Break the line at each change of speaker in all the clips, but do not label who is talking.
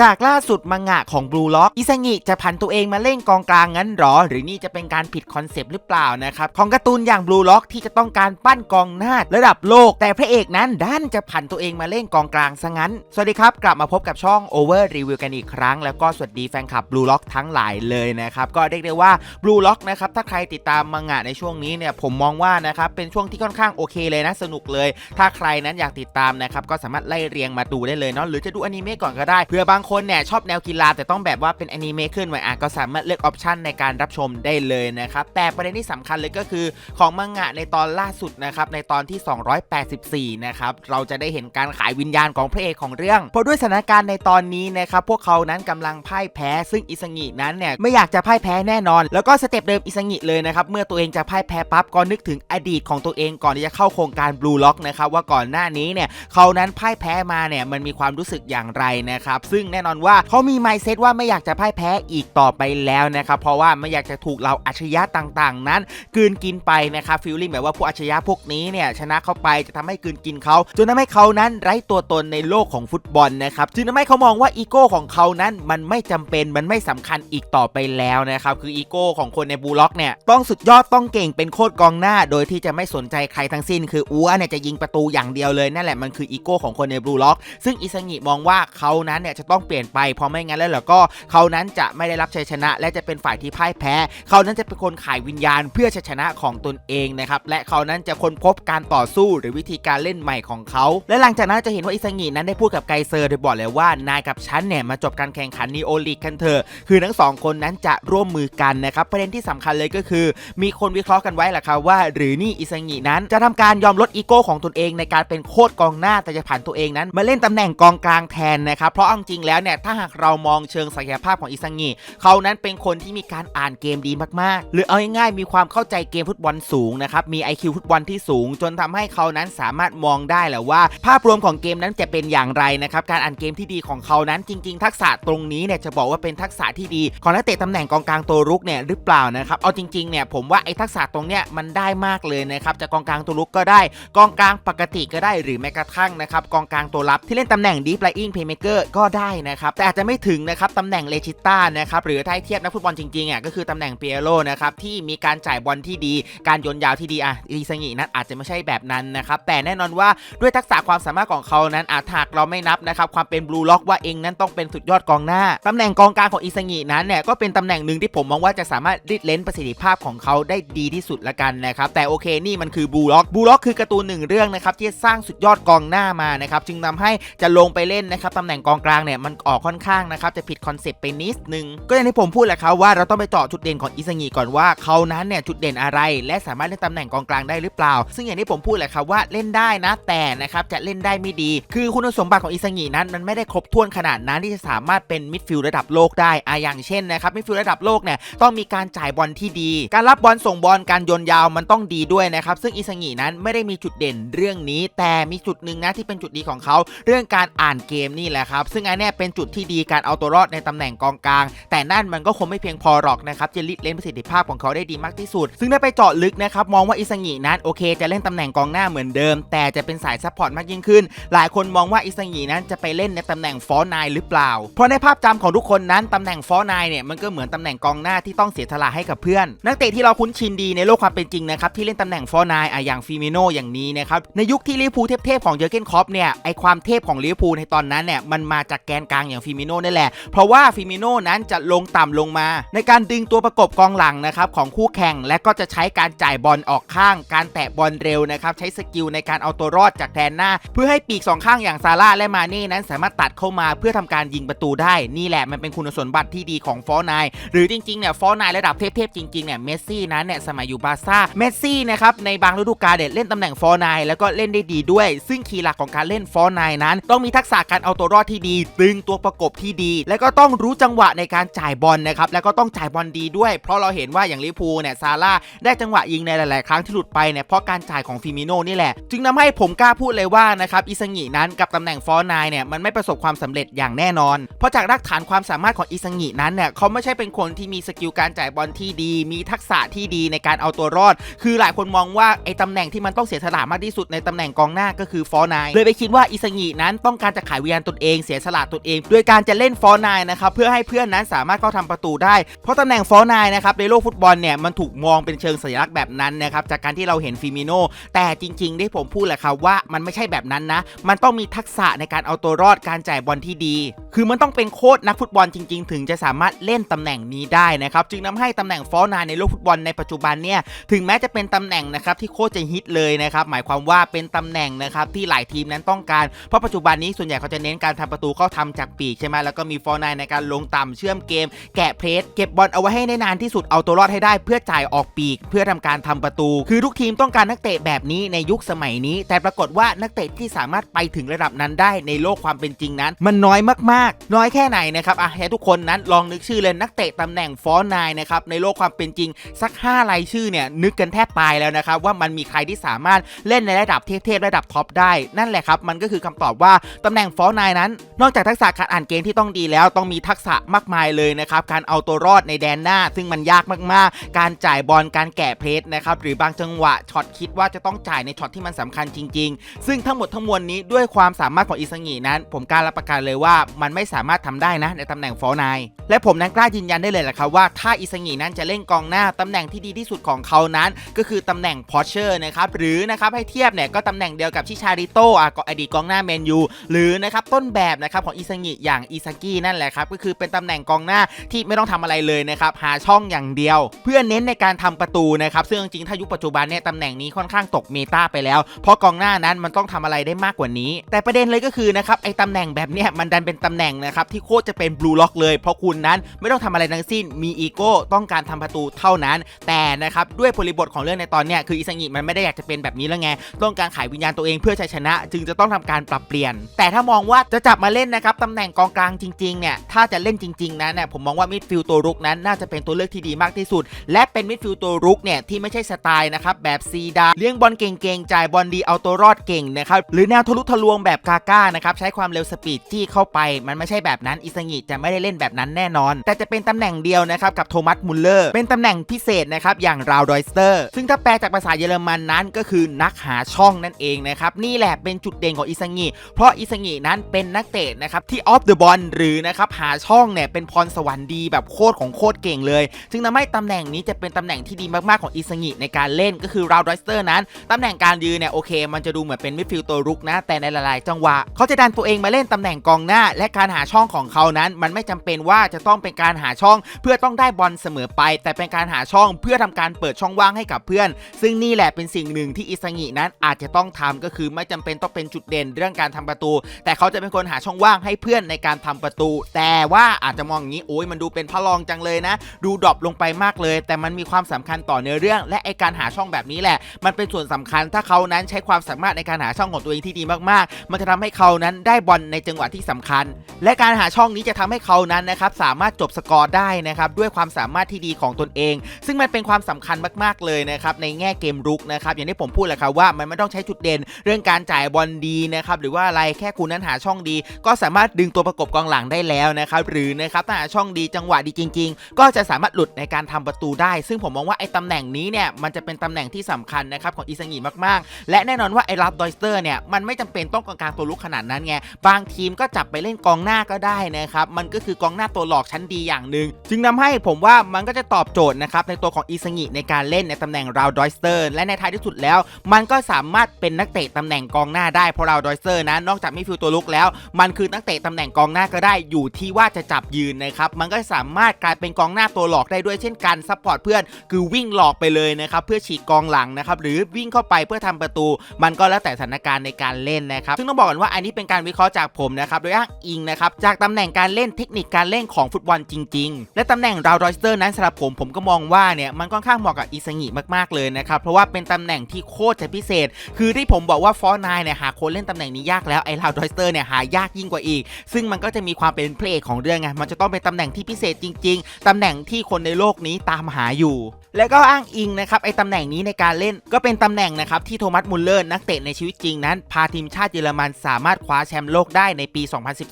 จากล่าสุดมังงะของบลูล็อกอิซางิจะผันตัวเองมาเล่นกองกลางงั้นหรอ หรือนี่จะเป็นการผิดคอนเซปต์หรือเปล่านะครับ ของการ์ตูนอย่างบลูล็อกที่จะต้องการปั้นกองหน้าระดับโลก แต่พระเอกนั้นด้านจะผันตัวเองมาเล่นกองกลางซะงั้น สวัสดีครับ กลับมาพบกับช่อง Over Review กันอีกครั้ง แล้วก็สวัสดีแฟนคลับบลูล็อกทั้งหลายเลยนะครับ ก็เรียกได้ว่าบลูล็อกนะครับถ้าใครติดตามมังงะในช่วงนี้เนี่ยผมมองว่านะครับเป็นช่วงที่ค่อนข้างโอเคเลยนะสนุกเลย ถ้าใครนั้นอยากติดตามนะครับก็สามารถไล่เรียงมาดูได้เลยเนาะหรือจะดูอนิเมะก่อนก็ได้เผื่อบางคนเนี่ยชอบแนวกีฬาแต่ต้องแบบว่าเป็นอนิเมะขึ้นไว้อะก็สามารถเลือกออปชันในการรับชมได้เลยนะครับ แต่ประเด็นที่สำคัญเลยก็คือของมังงะในตอนล่าสุดนะครับในตอนที่ 284 นะครับเราจะได้เห็นการขายวิญญาณของพระเอกของเรื่องเพราะด้วยสถานการณ์ในตอนนี้นะครับพวกเขานั้นกำลังพ่ายแพ้ ซึ่งอิสงินั้นเนี่ยไม่อยากจะพ่ายแพ้แน่นอน แล้วก็สเต็ปเดิมอิสงิเลยนะครับเมื่อตัวเองจะพ่ายแพ้ปั๊บก็นึกถึงอดีตของตัวเองก่อนที่จะเข้าโครงการบลูล็อกนะครับว่าก่อนหน้านี้เนี่ยเขานั้นพ่ายแพ้มาเนี่ยมันมีความรู้สึกอย่างไรนะครับซึ่งแน่นอนว่าเขามีไมเซ็ตว่าไม่อยากจะพ่ายแพ้อีกต่อไปแล้วนะครับเพราะว่าไม่อยากจะถูกเราอัจฉริยะต่างๆ นั้นกืนกินไปนะครับฟีลลิ่งแบบว่าพวกอัจฉริยะพวกนี้เนี่ยชนะเข้าไปจะทำให้กืนกินเขาจนทำให้เขานั้นไร้ตัวตนในโลกของฟุตบอลนะครับจึงทำให้เขามองว่าอีโก้ของเขานั้นมันไม่จำเป็นมันไม่สำคัญอีกต่อไปแล้วนะครับคืออีโก้ของคนในบลูล็อกเนี่ยต้องสุดยอดต้องเก่งเป็นโคตรกองหน้า โดยที่จะไม่สนใจใครทั้งสิ้น คืออัวเนี่ยจะยิงประตูอย่างเดียวเลยนั่นแหละมันคืออีโก้ของคนในบลูล็อก ซึ่งอิซางิมองว่าเขานั้นเนี่ยจะต้องเปลี่ยนไปเพราะไม่งั้นแล้วก็เขานั้นจะไม่ได้รับชัยชนะ และจะเป็นฝ่ายที่พ่ายแพ้ เขานั้นจะเป็นคนขายวิญญาณเพื่อชัยชนะของตนเองนะครับและเขานั้นจะค้นพบการต่อสู้หรือวิธีการเล่นใหม่ของเขา และหลังจากนั้นจะเห็นว่าอิซางินั้นได้พูดกับไกเซอร์โดยบอกเลยว่านายกับฉันเนี่ยมาจบการแข่งขันนีโอลีกกันเถอะคือทั้งสองคนนั้นจะร่วมมือกันนะครับประเด็นที่สำคัญเลยก็คือ มีคนวิเคราะห์กันไว้แหละครับว่า หรือนี่อิซางินั้นจะทำการยอมลดอีโก้ของตนเองในการเป็นโคตรกองหน้าแต่จะผ่านตัวเองนั้น มาเล่นตำแหน่งกองกลางแทนนะครับเพราะจริงแล้วเนี่ยถ้าหากเรามองเชิงศักยภาพของอิซางิเขานั้นเป็นคนที่มีการอ่านเกมดีมากๆ หรือเอาง่ายๆมีความเข้าใจเกมฟุตบอลสูงนะครับมี IQ ฟุตบอลที่สูง จนทำให้เขานั้นสามารถมองได้แหละว่า ภาพรวมของเกมนั้นจะเป็นอย่างไรนะครับการอ่านเกมที่ดีของเขานั้นจริง ๆ ทักษะตรงนี้เนี่ยจะบอกว่าเป็นทักษะที่ดีของนักเตะตำแหน่งกองกลางตัวรุกเนี่ยหรือเปล่านะครับเอาจริงๆเนี่ยผมว่าไอ้ทักษะตรงเนี้ยมันได้มากเลยนะครับจากกองกลางตัวรุกก็ได้ กองกลางปกติก็ได้หรือแม้กระทั่งนะครับกองกลางตัวรับที่เล่นตำแหน่ง Deep Lying Playmaker ก็ได้นะครับแต่อาจจะไม่ถึงนะครับตำแหน่งเลจิต้านะครับหรือถ้าเทียบนักฟุตบอลจริงๆอะก็คือตำแหน่งเปียโรนะครับที่มีการจ่ายบอลที่ดี การโยนยาวที่ดีอะอีซังินั้นอาจจะไม่ใช่แบบนั้นนะครับแต่แน่นอนว่าด้วยทักษะความสามารถของเขานั้นอาจหากเราไม่นับนะครับความเป็นบลูล็อกว่าเองนั้นต้องเป็นสุดยอดกองหน้าตำแหน่งกองกลางของอีซังินั้นเนี่ยก็เป็นตำแหน่งหนึ่งที่ผมมองว่าจะสามารถริดเลนประสิทธิภาพของเขาได้ดีที่สุดละกันนะครับแต่โอเคนี่มันคือบลูล็อกบลูล็อกคือการ์ตูนหนึ่งเรื่องนะครับที่สร้างสุดยอดกองหน้ามานะครับจึงทำให้จะลงไปเล่นนะครับตำแหน่งกองกลางเนี่ยมันออกค่อนข้างนะครับจะผิดคอนเซปต์ไปนิดนึง ก็อย่างที่ผมพูดแหละครับว่าเราต้องไปเจาะจุดเด่นของอิซางิก่อนว่าเขานั้นเนี่ยจุดเด่นอะไร และสามารถเล่นตำแหน่งกองกลางได้หรือเปล่า ซึ่งอย่างที่ผมพูดแหละครับว่าเล่นได้นะแต่นะครับจะเล่นได้ไม่ดี คือคุณสมบัติของอิซางินั้นมันไม่ได้ครบถ้วนขนาดนั้นที่จะสามารถเป็นมิดฟิลด์ระดับโลกได้อะอย่างเช่นนะครับมิดฟิลด์ระดับโลกเนี่ยต้องมีการจ่ายบอลที่ดี การรับบอลส่งบอลการโยนยาวมันต้องดีด้วยนะครับซึ่งอิซางินั้นไม่ได้มีจุดเด่นเรื่องนี้ แต่มีจุดหนึ่งนะที่เป็นจุดดีของเขา เรื่องการอ่านเกมนี่แหละครับซึ่งอันนี้เป็นจุดที่ดีการเอาตัวรอดในตำแหน่งกองกลาง แต่นั่นมันก็คงไม่เพียงพอหรอกนะครับจะลิดเล่นประสิทธิภาพของเขาได้ดีมากที่สุด ซึ่งได้ไปเจาะลึกนะครับมองว่าอิซางินั้นโอเค จะเล่นตำแหน่งกองหน้าเหมือนเดิม แต่จะเป็นสายซัพพอร์ตมากยิ่งขึ้น หลายคนมองว่าอิซางินั้นจะไปเล่นในตำแหน่งฟอร์นายหรือเปล่า เพราะในภาพจำของทุกคนนั้นตำแหน่งฟอร์นายเนี่ยมันก็เหมือนตำแหน่งกองหน้าที่ต้องเสียสละให้กับเพื่อน นักเตะที่เราคุ้นชินดีในโลกความเป็นจริงนะครับที่เล่นตำแหน่งฟอร์นายอย่างฟิมิโนอย่างนี้นะครับในยุคที่ลิเวอร์พูลเทพๆของเยอร์เกนคอปเนี่ยไอความเทพของลิเวอร์พูลในตอนนั้นเนี่ยมันมาจากแกนกลางอย่างฟิมิโนนั่แหละ เพราะว่าฟิมิโนนั้นจะลงต่ำลงมา ในการดึงตัวประกบกองหลังนะครับของคู่แข่งและก็จะใช้การจ่ายบอลออกข้าง การแตะบอลเร็วนะครับใช้สกิลในการเอาตัวรอดจากแดนหน้า เพื่อให้ปีกสองข้างอย่างซาร่าและมาเน่นั้นสามารถตัดเข้ามาเพื่อทำการยิงประตูได้ นี่แหละมันเป็นคุณสมบัติที่ดีของฟอร์นายหรือจริงๆเนี่ยฟอร์นายระดับเทพๆจริงๆเนี่ยเมสซี่นั้นเนี่ยสมัยอยู่บาร์ซ่าเมสซี่นะครับในบางฤดูกาลเด็ดเล่นตำแหน่งฟอร์นายแล้วก็เล่นได้ดีด้วย ซึ่งคีย์หลักของการเล่นฟอร์นายนั้น ต้องมีทักษะการเอาตัวรอดที่ดีตึงตัวประกบที่ดี และก็ต้องรู้จังหวะในการจ่ายบอลนะครับแล้วก็ต้องจ่ายบอลดีด้วย เพราะเราเห็นว่าอย่างลิเวอร์พูลเนี่ยซาร่าได้จังหวะยิงในหลาย ๆ ครั้งที่หลุดไปเนี่ยเพราะการจ่ายของฟิมิโนนี่แหละ จึงทำให้ผมกล้าพูดเลยว่านะครับอิซางินั้นกับตำแหน่งฟอร์นายเนี่ยมันไม่ประสบความสำเร็จอย่างแน่นอน เพราะจากรากฐานความสามารถของอิซางินั้นเนี่ยเขาไม่ใช่เป็นคนที่มีสกิลการจ่ายบอลที่ดี มีทักษะที่ดีในการเอาตัวรอด คือหลายคนมองว่าไอ้ตำแหน่งที่มันต้องเสียสละมากที่สุดในตำแหน่งกองหน้าก็คือฟอร์นายเลยไปคิดว่าอิซางินั้นต้องการจะขายวิญญาณตนเองเสียสละตนเององด้วยการจะเล่นฟอร์นายนะครับเพื่อให้เพื่อนนั้นสามารถเข้าทำประตูได้ เพราะตำแหน่งฟอร์นายนะครับในโลกฟุตบอลเนี่ยมันถูกมองเป็นเชิงสัญลักษณ์แบบนั้นนะครับจากการที่เราเห็นฟิมิโนแต่จริง ๆ ที่ผมพูดแหละครับว่ามันไม่ใช่แบบนั้นนะ มันต้องมีทักษะในการเอาตัวรอดการจ่ายบอลที่ดี คือมันต้องเป็นโค้ชนักฟุตบอลจริง ๆ ถึงจะสามารถเล่นตำแหน่งนี้ได้นะครับจึงทำให้ตำแหน่งฟอร์นายในโลกฟุตบอลในปัจจุบันเนี่ยถึงแม้จะเป็นตำแหน่งนะครับที่โค้ชจะฮิตเลยนะครับหมายความว่าเป็นตำแหน่งนะครับที่หลายทีมนั้นต้องการเพราะปัจจุบันนี้ส่วนใหญ่เขาจะเน้นการทำประตูเข้าทำจากปีกใช่ไหมแล้วก็มีฟอร์นายในการลงต่ำเชื่อมเกม แกะเพรสเก็บบอลเอาไว้ให้ได้นานที่สุดเอาตัวรอดให้ได้ เพื่อจ่ายออกปีก เพื่อทำการทำประตู คือทุกทีมต้องการนักเตะแบบนี้ในยุคสมัยนี้ แต่ปรากฏว่านักเตะที่สามารถไปถึงระดับนั้นได้ในโลกความเป็นจริงนั้น มันน้อยมากๆ น้อยแค่ไหนนะครับอะให้ทุกคนนั้นลองนึกชื่อเลยนักเตะตำแหน่งฟอร์นายนะครับในโลกความเป็นจริง สัก5รายชื่อเนี่ยนึกกันแทบตายแล้วนะครับว่ามันมีใครที่สามารถเล่นในระดับเทพๆระดับท็อปได้นั่นแหละครับมันก็คือคำตอบว่าตำแหน่งฟอร์นนั้น นอกจากทักษะการอ่านเกมที่ต้องดีแล้วต้องมีทักษะมากมายเลยนะครับการเอาตัวรอดในแดนหน้า ซึ่งมันยากมากๆ การจ่ายบอลการแกะเพรสนะครับหรือบางจังหวะช็อตคิดว่าจะต้องจ่ายในช็อตที่มันสำคัญจริง ๆ ซึ่งทั้งหมดทั้งมวลนี้ด้วยความสามารถของอิซังินั้น ผมกล้ารับประกันเลยว่ามันไม่สามารถทำได้นะในตำแหน่งฟอร์นายและผมนั้นกล้ายืนยันได้เลยแหละครับว่าถ้าอิซังินั้นจะเล่นกองหน้าตำแหน่งที่ดีที่สุดของเขานั้น ก็คือตำแหน่งพอเชอร์นะครับหรือนะครับให้เทียบเนี่ยก็ตำแหน่งเดียวกับชิชาริโตอะอดีตกองหน้าแมนยูหรือนะครับต้นแบบนะครับของอิซังิอย่างอิซากินั่นแหละครับก็คือเป็นตำแหน่งกองหน้าที่ไม่ต้องทำอะไรเลยนะครับหาช่องอย่างเดียว เพื่อเน้นในการทำประตูนะครับซึ่งจริงถ้ายุคปัจจุบันเนี่ยตำแหน่งนี้ค่อนข้างตกเมตาไปแล้ว เพราะกองหน้านั้นมันต้องทำอะไรได้มากกว่านี้ แต่ประเด็นเลยก็คือนะครับไอ้ตำแหน่งแบบเนี้ยมันดันเป็นตำแหน่งนะครับที่โคตรจะเป็นบลูล็อกเลยเพราะคุณนั้นไม่ต้องทำอะไรทั้งสิ้นมีอีโก้ต้องการทำประตูเท่านั้น แต่นะครับด้วยบริบทของเรื่องในตอนเนี้ยคืออิซังิมันไม่ได้อยากจะเป็นแบบนี้แล้วไงต้องการขายวิญญาณตัวเองเพื่อชัยชนะ จึงจะต้องทำการปรับเปลี่ยน แต่ถ้ามองว่าจะจับมาเล่นนะครับตำแหน่งกองกลางจริงๆเนี่ยถ้าจะเล่นจริงๆนะเนี่ยผมมองว่ามิดฟิลด์ตัวรุกนั้นน่าจะเป็นตัวเลือกที่ดีมากที่สุด และเป็นมิดฟิลด์ตัวรุกเนี่ยที่ไม่ใช่สไตล์นะครับแบบซีดาเลี้ยงบอลเก่งๆจ่ายบอลดีเอาตัวรอดเก่งนะครับหรือแนวทะลุทะลวงแบบกาก้านะครับใช้ความเร็วสปีดจี้เข้าไป มันไม่ใช่แบบนั้นอิซังิจะไม่ได้เล่นแบบนั้นแน่นอน แต่จะเป็นตำแหน่งเดียวนะครับกับโทมัสมุลเลอร์เป็นตำแหน่งพิเศษนะครับอย่างราวดอยสเตอร์ซึ่งถ้าแปลจากภาษาเยอรมันนั้นก็คือนักหาช่องนั่นเองนะครับนี่แหละเป็นจุดเด่นของอิซังิเพราะอิซังินั้นเป็นนักเตะนะครับที่ออฟเดอะบอลหรือนะครับหาช่องเนี่ยเป็นพรสวรรค์ดีแบบโคตรของโคตรเก่งเลย จึงทำให้ตำแหน่งนี้จะเป็นตำแหน่งที่ดีมากๆของอิซังิในการเล่นก็คือราวดอยสเตอร์นั้นตำแหน่งการยืนเนี่ยโอเค มันจะดูเหมือนเป็นมิดฟิลด์ตัวรุกนะ แต่ในหลายๆ จังหวะเขาจะดันตัวเองมาเล่นตำแหน่งกองหน้า และการหาช่องของเขานั้น มันไม่จำเป็นว่าจะต้องเป็นการหาช่อง เพื่อต้องได้บอลเสมอไป แต่เป็นการหาช่องเพื่อทำการเปิดช่องว่างให้กับเพื่อน ซึ่งนี่แหละเป็นสิ่งหนึ่งที่อิซังินั้นอาจจะต้องทำก็คือไม่จำเป็นต้องเป็นจุดเด่นเรื่องการทำประตู แต่เขาจะเป็นคนหาช่องว่างให้เพื่อนในการทำประตู แต่ว่าอาจจะมองอย่างนี้โอ้ยมันดูเป็นพระรองจังเลยนะ ดูดรอปลงไปมากเลย แต่มันมีความสำคัญต่อเนื้อเรื่อง และไอการหาช่องแบบนี้แหละ มันเป็นส่วนสำคัญถ้าเขานั้นใช้ความสามารถในการหาช่องของตัวเองที่ดีมากๆ มันจะทำให้เขานั้นได้บอลในจังหวะที่สำคัญ และการหาช่องนี้จะทำให้เขานั้นนะครับสามารถจบสกอร์ได้นะครับด้วยความสามารถที่ดีของตนเอง ซึ่งมันเป็นความสำคัญมากๆเลยนะครับในแง่เกมรุกนะครับอย่างที่ผมพูดแหละครับว่ามันไม่ต้องใช้จุดเด่น เรื่องการจ่ายบอลดีนะครับหรือว่าอะไรแค่คุณนั้นหาช่องดี ก็สามารถดึงตัวประกบกองหลังได้แล้วนะครับหรือนะครับถ้าหาช่องดีจังหวะดีจริง ๆ ก็จะสามารถหลุดในการทำประตูได้ ซึ่งผมมองว่าไอ้ตำแหน่งนี้เนี่ยมันจะเป็นตำแหน่งที่สำคัญนะครับของอิซังิมาก ๆ และแน่นอนว่าไอ้รับดอยสเตอร์เนี่ยมันไม่จำเป็นต้องกองกลางตัวลุกขนาดนั้นไงบางทีมก็จับไปเล่นกองหน้าก็ได้นะครับมันก็คือกองหน้าตัวหลอกชั้นดีอย่างหนึ่งจึงทำให้ผมว่ามันก็จะตอบโจทย์นะครับในตัวของอิซังิในการเล่นในตำแหน่งราวดอยสเตอร์และในท้ายที่สุดแล้ว มันก็สามารถเป็นนักเตะตำแหน่งกองหน้าได้เพราะราวดอยสเตอร์นะนอกจากมิดฟิลตัวลุกแล้ว มันคือนักเตะตำแหน่งกองหน้าก็ได้อยู่ที่ว่าจะจับยืนนะครับมันก็สามารถกลายเป็นกองหน้าตัวหลอกได้ด้วยเช่นกันซัพพอร์ตเพื่อนคือวิ่งหลอกไปเลยนะครับเพื่อฉีกกองหลังนะครับหรือวิ่งเข้าไปเพื่อทำประตู มันก็แล้วแต่สถานการณ์ในการเล่นนะครับซึ่งต้องบอกก่อนว่าอันนี้เป็นการวิเคราะห์จากผมนะครับโดยอ้างอิงนะครับจากตำแหน่งการเล่นเทคนิคการเล่นของฟุตบอลจริง ๆ และตำแหน่งราวดอยสเตอร์นั้นสำหรับผมผมก็มองว่าเนี่ยมันค่อนข้างเหมาะกับอิซังิมากๆเลยนะครับเพราะว่าเป็นตำแหน่งที่โคตรจะพิเศษ คือที่ผมบอกว่าฟอร์นายเนี่ยหาคนเล่นตำแหน่งนี้ยากแล้วไอ้ราวดอยสเตอร์เนี่ยหายากยิ่งกว่าอีกซึ่งมันก็จะมีความเป็นเพลงของเรื่องไงมันจะต้องเป็นตำแหน่งที่พิเศษจริง ๆตำแหน่งที่คนในโลกนี้ตามหาอยู่ แล้วก็อ้างอิงนะครับไอ้ตำแหน่งนี้ในการเล่นก็เป็นตำแหน่งนะครับที่โทมัสมุลเลอร์นักเตะในชีวิตจริงนั้น พาทีมชาติเยอรมันสามารถคว้าแชมป์โลกได้ในปี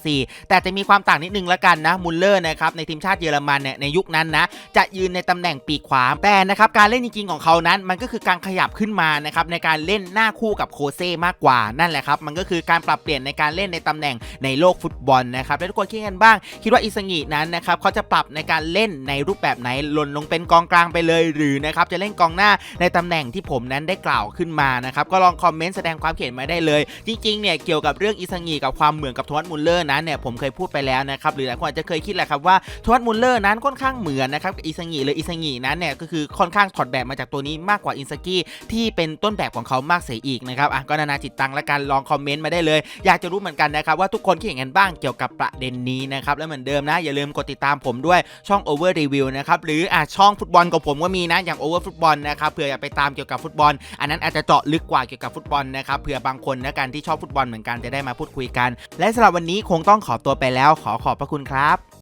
2014 แต่จะมีความต่างนิดนึงละกันนะมุลเลอร์นะครับในทีมชาติเยอรมันเนี่ยในยุคนั้นนะจะยืนในตำแหน่งปีกขวาแต่นะครับการเล่นจริงๆของเขานั้นมันก็คือการขยับขึ้นมานะครับในการเล่นหน้าคู่กับโคเซ่มากกว่านั่นแหละครับมันก็คือการปรับเปลี่ยนในการเล่นในตำแหน่งในโลกฟุตบอลนะครับแล้วทุกคนคิดกันบ้าง คิดว่าอิสงินั้นนะครับเขาจะปรับในการเล่นในรูปแบบไหนหล่นลงเป็นกองกลางไปเลยหรือนะครับจะเล่นกองหน้าในตำแหน่งที่ผมนั้นได้กล่าวขึ้นมานะครับก็ลองคอมเมนต์แสดงความเห็นมาได้เลย จริงๆเนี่ยเกี่ยวกับเรื่องอิสงิกับความเหมือนกับทมัสมุลเลอร์นั้นเนี่ยผมเคยพูดไปแล้วนะครับหรือหลายคนอาจจะเคยคิดแหละครับว่าทมัสมุลเลอร์นั้นค่อนข้างเหมือนนะครับกับอิสงิเลยอิสงินั้นเนี่ยก็คือค่อนข้างถอดแบบมาจากตัวนี้มากกว่าอินสกี้ที่เป็นต้นแบบของเขามากเสียอีกนะครับอะก็นานาจิตตังและกันลองคอมเมนต์มาได้เลย อยากจะรู้เหมือนกันนะครับว่าทุกคนคิดอย่างไงบ้างเกี่ยวกับประเด็นนี้นะครับและเหมือนเดิมนะอย่าลืมกดติดตามผมด้วยช่อง Over Review นะครับหรืออะช่องฟุตบอลกับผมก็มีีนะอย่างโอเวอร์ฟุตบอลนะครับเผื่ออยากไปตามเกี่ยวกับฟุตบอล อันนั้นอาจจะเจาะลึกกว่าเกี่ยวกับฟุตบอลนะครับเผื่อบางคนนะกันที่ชอบฟุตบอลเหมือนกันจะได้มาพูดคุยกัน และสำหรับวันนี้คงต้องขอตัวไปแล้ว ขอขอบพระคุณครับ